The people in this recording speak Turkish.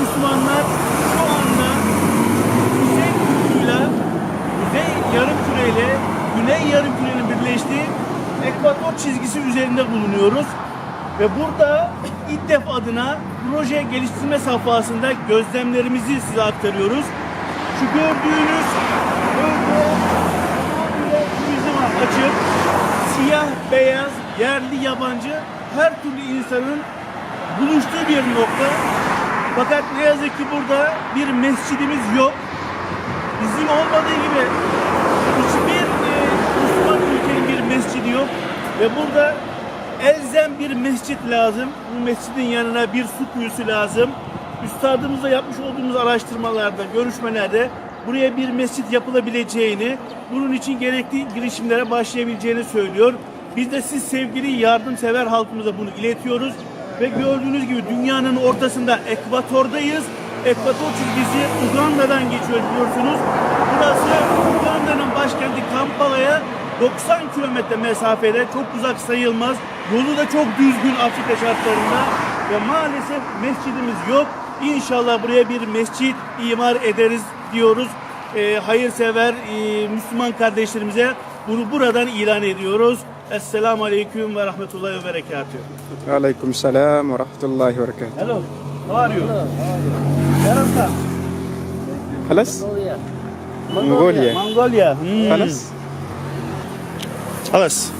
Müslümanlar şu anda Kuzey kutbuyla Kuzey yarımküre ile Güney yarımkürenin birleştiği ekvator çizgisi üzerinde bulunuyoruz. Ve burada İDDEF adına proje geliştirme safhasında gözlemlerimizi size aktarıyoruz. Şu gördüğünüz bölge tamamıyla turizme açık, siyah, beyaz, yerli, yabancı her türlü insanın buluştuğu bir nokta. Fakat ne yazık ki burada bir mescidimiz yok. Bizim olmadığı gibi hiçbir e, Müslüman ülkenin bir mescidi yok. Ve burada elzem bir mescit lazım. Bu mescidin yanına bir su kuyusu lazım. Üstadımızla yapmış olduğumuz araştırmalarda, görüşmelerde buraya bir mescit yapılabileceğini, bunun için gerekli girişimlere başlayabileceğini söylüyor. Biz de siz sevgili yardımsever halkımıza bunu iletiyoruz. Ve gördüğünüz gibi dünyanın ortasında ekvatordayız. Ekvator çizgisi Uganda'dan geçiyor biliyorsunuz. Burası Uganda'nın başkenti Kampala'ya 90 kilometre mesafede çok uzak sayılmaz. Yolu da çok düzgün Afrika şartlarında ve maalesef mescidimiz yok. İnşallah buraya bir mescit imar ederiz diyoruz. Ee, hayırsever e, Müslüman kardeşlerimize bunu buradan ilan ediyoruz. Esselamu Aleyküm ve Rahmetullahi ve Berekatuhu. Aleyküm Selam ve Rahmetullahi ve Berekatuhu. Hello. How are you? Hello. Halas? Mongolia. Mongolia. Hmm. Halas? Halas.